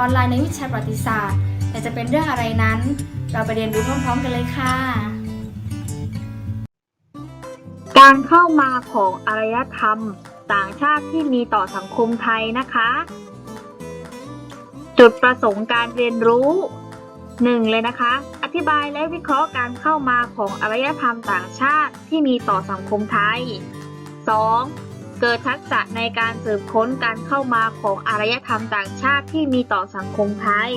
อออนไลน์ในวิชาประวัติศาสตร์ แต่จะเป็นเรื่องอะไรนั้น เราไปเรียนรู้พร้อมๆกันเลยค่ะ การเข้ามาของอารยธรรม ต่างชาติที่มีต่อสังคมไทยนะคะ จุดประสงค์การเรียนรู้หนึ่งเลยนะคะ อธิบายและวิเคราะห์การเข้ามาของอารยธรรมต่างชาติที่มีต่อสังคมไทย 2. เกิดทักษะในการสืบค้นการเข้ามาของอารยธรรมต่างชาติที่มีต่อสังคมไทย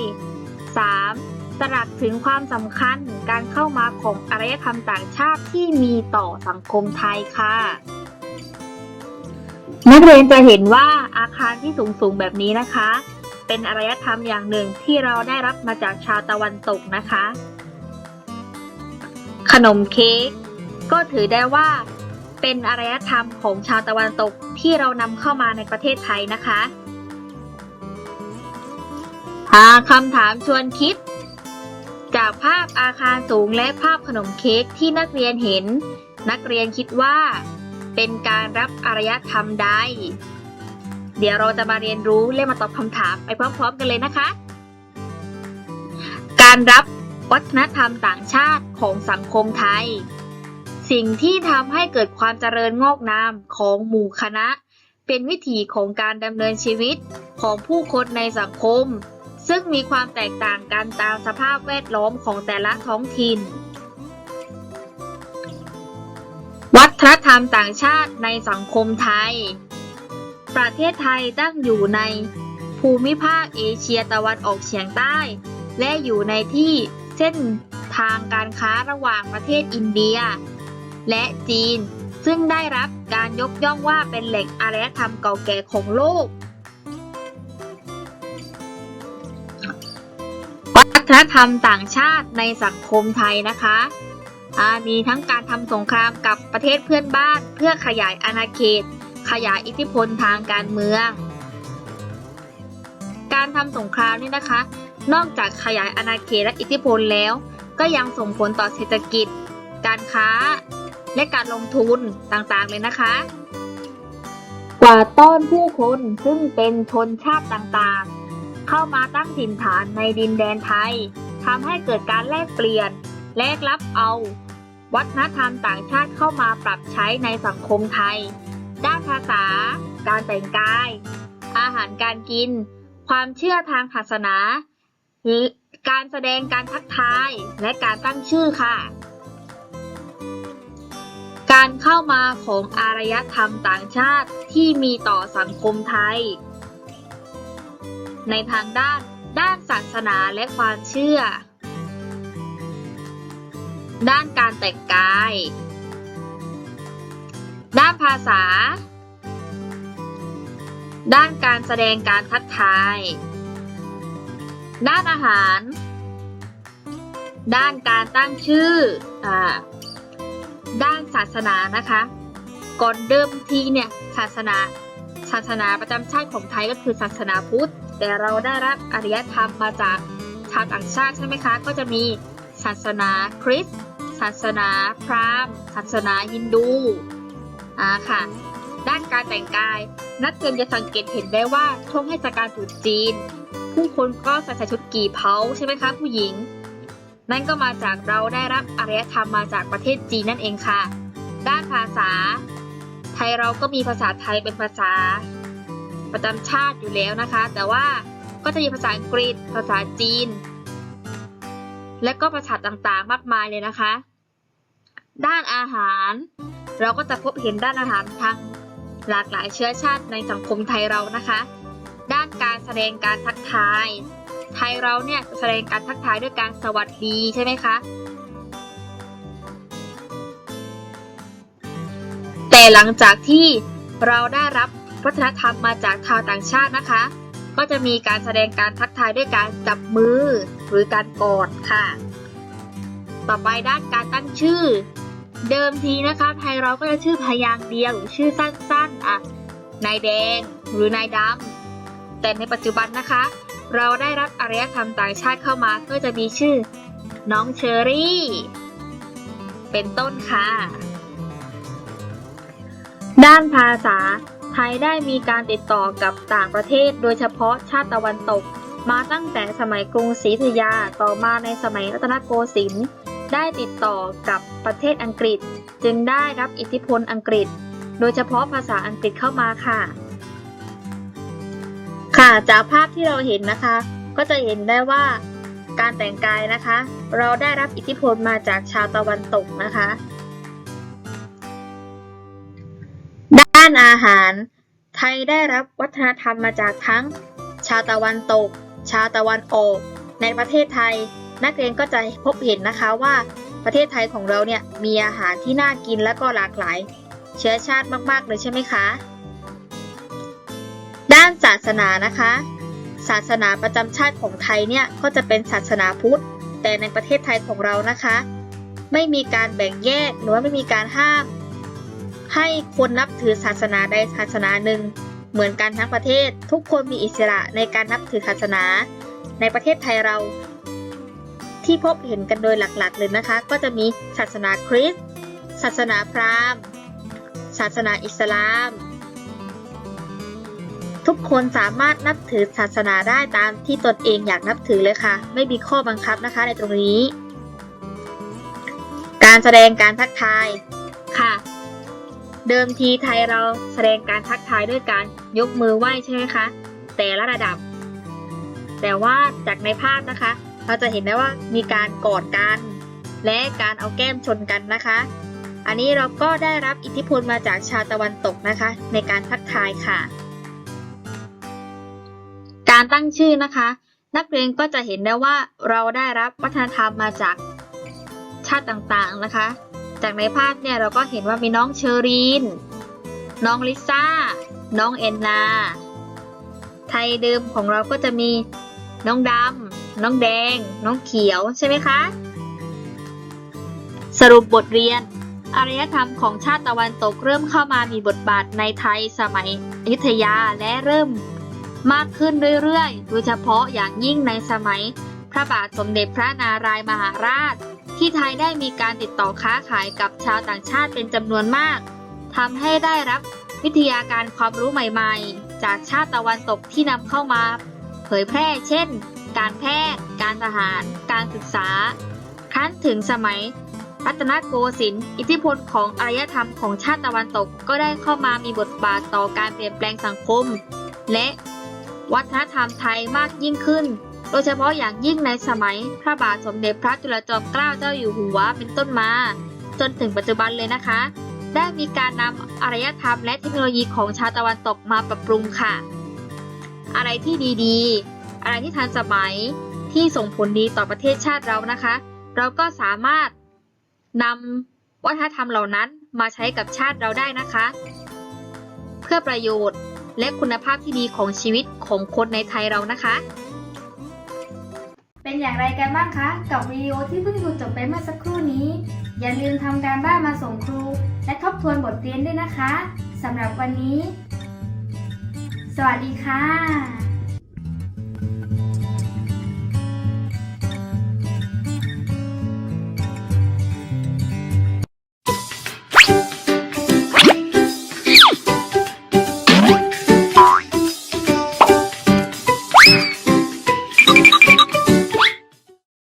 3. ตระหนักถึงความสำคัญการเข้ามาของอารยธรรมต่างชาติที่มีต่อสังคมไทยค่ะ นักเรียนจะเห็นว่าอาคารที่สูงๆแบบนี้นะคะ เป็นอารยธรรมอย่างหนึ่งที่เราได้รับมาจากชาวตะวันตกนะคะ ขนมเค้กก็ถือได้ว่า เป็นอารยธรรมของชาวตะวันตกที่เรานำเข้ามาในประเทศไทยนะคะหาคำถามชวนคิด จากภาพอาคารสูงและภาพขนมเค้กที่นักเรียนเห็น นักเรียนคิดว่า เป็นการรับอารยธรรมใด เดี๋ยวเราจะมาเรียนรู้และมาตอบคำถามไปพร้อมๆกันเลยนะคะ การรับวัฒนธรรมต่างชาติของสังคมไทย สิ่งที่ทำให้เกิดความเจริญงอกงามของหมู่คณะ เป็นวิถีของการดำเนินชีวิตของผู้คนในสังคม ซึ่งมีความแตกต่างกันตามสภาพแวดล้อมของแต่ละท้องถิ่น วัฒนธรรมต่างชาติในสังคมไทย ประเทศไทยตั้งอยู่ในภูมิภาคเอเชียตะวันออกเฉียงใต้ และอยู่ในที่เส้นทางการค้าระหว่างประเทศอินเดีย และจีน ซึ่งได้รับการยกย่องว่าเป็นแหล่งอารยธรรมเก่าแก่ของโลก วัฒนธรรมต่างชาติในสังคมไทยนะคะมีทั้งการทำสงครามกับประเทศเพื่อนบ้าน เพื่อขยายอาณาเขต ขยายอิทธิพลทางการเมือง การทำสงครามนี่นะคะ นอกจากขยายอาณาเขตและอิทธิพลแล้ว ก็ยังส่งผลต่อเศรษฐกิจ การค้า และการลงทุนต่างๆเลยนะคะ กว่าต้อนผู้คนซึ่งเป็นชนชาติต่างๆ เข้ามาตั้งถิ่นฐานในดินแดนไทยทำให้เกิดการแลกเปลี่ยน แลกรับเอา วัฒนธรรมต่างชาติเข้ามาปรับใช้ในสังคมไทย ด้านภาษา การแต่งกาย อาหารการกิน ความเชื่อทางศาสนา การแสดงการทักทาย และการตั้งชื่อค่ะ การเข้ามาของอารยธรรมต่างชาติที่มีต่อสังคมไทย ในทางด้านด้านศาสนาและความเชื่อ ด้านการแต่งกาย ด้านภาษา ด้านการแสดงการทักทาย ด้านอาหาร ด้านการตั้งชื่ออ่า ศาสนานะคะ ก่อนเดิมทีเนี่ยศาสนา ศาสนาประจำชาติของไทยก็คือศาสนาพุทธ แต่เราได้รับอารยธรรมมาจากชาวต่างชาติใช่ไหมคะ ก็จะมีศาสนาคริสต์ศาสนาพราหมณ์ ศาสนาฮินดูอ่าค่ะ ด้านการแต่งกาย นักเรียนจะสังเกตเห็นได้ว่าช่วงเทศกาลตรุษจีน ผู้คนก็ใส่ชุดกี่เผาใช่ไหมคะผู้หญิงนั่นก็มาจากเราได้รับอารยธรรมมาจากประเทศจีนนั่นเองค่ะ ด้านภาษา ไทยเราก็มีภาษาไทยเป็นภาษา ประจำชาติอยู่แล้วนะคะ แต่ว่าก็จะมีภาษาอังกฤษ ภาษาจีน และก็ภาษาต่างๆ มากมายเลยนะคะ ด้านอาหาร เราก็จะพบเห็นด้านอาหารทางหลากหลายเชื้อชาติในสังคมไทยเรานะคะ ด้านการแสดงการทักทาย ไทยเราเนี่ยแสดงการทักทายด้วยการสวัสดีใช่ไหมคะ แต่หลังจากที่เราได้รับวัฒนธรรมมาจากชาวต่างชาตินะคะ ก็จะมีการแสดงการทักทายด้วยการจับมือหรือการกอดค่ะ ต่อไปด้านการตั้งชื่อ เดิมทีนะคะไทยเราก็จะชื่อพยางค์เดียวหรือชื่อสั้นๆอะนายแดงหรือนายดำแต่ในปัจจุบันนะคะ เราได้รับอารยธรรมต่างชาติเข้ามาก็จะมีชื่อ น้องเชอรี่ เป็นต้นค่ะ ด้านภาษา ไทยได้มีการติดต่อกับต่างประเทศ โดยเฉพาะชาติตะวันตก มาตั้งแต่สมัยกรุงศรีอยุธยาต่อมาในสมัยรัตนโกสินทร์ได้ติดต่อกับประเทศอังกฤษ จึงได้รับอิทธิพลอังกฤษ โดยเฉพาะภาษาอังกฤษเข้ามาค่ะ ค่ะจากภาพที่เราเห็นนะคะ ก็จะเห็นได้ว่าการแต่งกายนะคะ เราได้รับอิทธิพลมาจากชาวตะวันตกนะคะานอาหาร ไทยได้รับวัฒนธรรมมาจากทั้ง ชาตะวันตก ชาตะวันออก ในประเทศไทย นักเรียนก็จะพบเห็นนะคะว่าประเทศไทยของเราเนี่ยมีอาหารที่น่ากินและก็หลากหลาย เชื้อชาติมากๆเลยใช่ไหมคะ ด้านศาสนานะคะ ศาสนาประจำชาติของไทยเนี่ยก็จะเป็นศาสนาพุทธ แต่ในประเทศไทยของเรานะคะ ไม่มีการแบ่งแยกหรือว่าไม่มีการห้าม ให้คนนับถือศาสนาใดศาสนาหนึ่ง เหมือนกันทั้งประเทศ ทุกคนมีอิสระในการนับถือศาสนา ในประเทศไทยเรา ที่พบเห็นกันโดยหลักๆเลยนะคะ ก็จะมีศาสนาคริสต์ศาสนาพราหมณ์ ศาสนาอิสลาม ทุกคนสามารถนับถือศาสนาได้ตามที่ตนเองอยากนับถือเลยค่ะ ไม่มีข้อบังคับนะคะในตรงนี้ การแสดงการทักทายค่ะ เดิมทีไทยเราแสดงการทักทายด้วยการยกมือไหว้ใช่ไหมคะ แต่ละระดับ แต่ว่าจากในภาพนะคะ เราจะเห็นได้ว่ามีการกอดกัน และการเอาแก้มชนกันนะคะ อันนี้เราก็ได้รับอิทธิพลมาจากชาตะวันตกนะคะ ในการทักทายค่ะ การตั้งชื่อนะคะ นักเรียนก็จะเห็นได้ว่าเราได้รับวัฒนธรรมมาจากชาติต่างๆนะคะ จากในภาพเนี่ยเราก็เห็นว่ามีน้องเชอรีน น้องลิซ่า น้องเอ็นนา ไทยเดิมของเราก็จะมีน้องดำ น้องแดง น้องเขียวใช่ไหมคะ สรุปบทเรียน อารยธรรมของชาติตะวันตกเริ่มเข้ามามีบทบาทในไทยสมัยอยุธยาและเริ่มมากขึ้นเรื่อยๆ โดยเฉพาะอย่างยิ่งในสมัยพระบาทสมเด็จพระนารายมหาราช ที่ไทยได้มีการติดต่อค้าขายกับชาวต่างชาติเป็นจำนวนมากทำให้ได้รับวิทยาการความรู้ใหม่ๆ จากชาติตะวันตกที่นำเข้ามา เผยแพร่ เช่น การแพทย์ การทหาร การศึกษา ครั้นถึงสมัยรัตนโกสินทร์อิทธิพลของอารยธรรมของชาติตะวันตกก็ได้เข้ามามีบทบาทต่อการเปลี่ยนแปลงสังคม และวัฒนธรรมไทยมากยิ่งขึ้น โดยเฉพาะอย่างยิ่งในสมัยพระบาทสมเด็จพระจุลจอมเกล้าเจ้าอยู่หัวเป็นต้นมา จนถึงปัจจุบันเลยนะคะ ได้มีการนำอารยธรรมและเทคโนโลยีของชาวตะวันตกมาปรับปรุงค่ะ อะไรที่ดีๆ อะไรที่ทันสมัยที่ส่งผลดีต่อประเทศชาติเรานะคะ เราก็สามารถนำวัฒนธรรมเหล่านั้นมาใช้กับชาติเราได้นะคะ เพื่อประโยชน์และคุณภาพที่ดีของชีวิตของคนในไทยเรานะคะ เป็นอย่างไรกันบ้างคะ กับวิดีโอที่เพิ่งดูจบไปเมื่อสักครู่นี้ อย่าลืมทำการบ้านมาส่งครู และทบทวนบทเรียนด้วยนะคะสำหรับวันนี้ สวัสดีค่ะ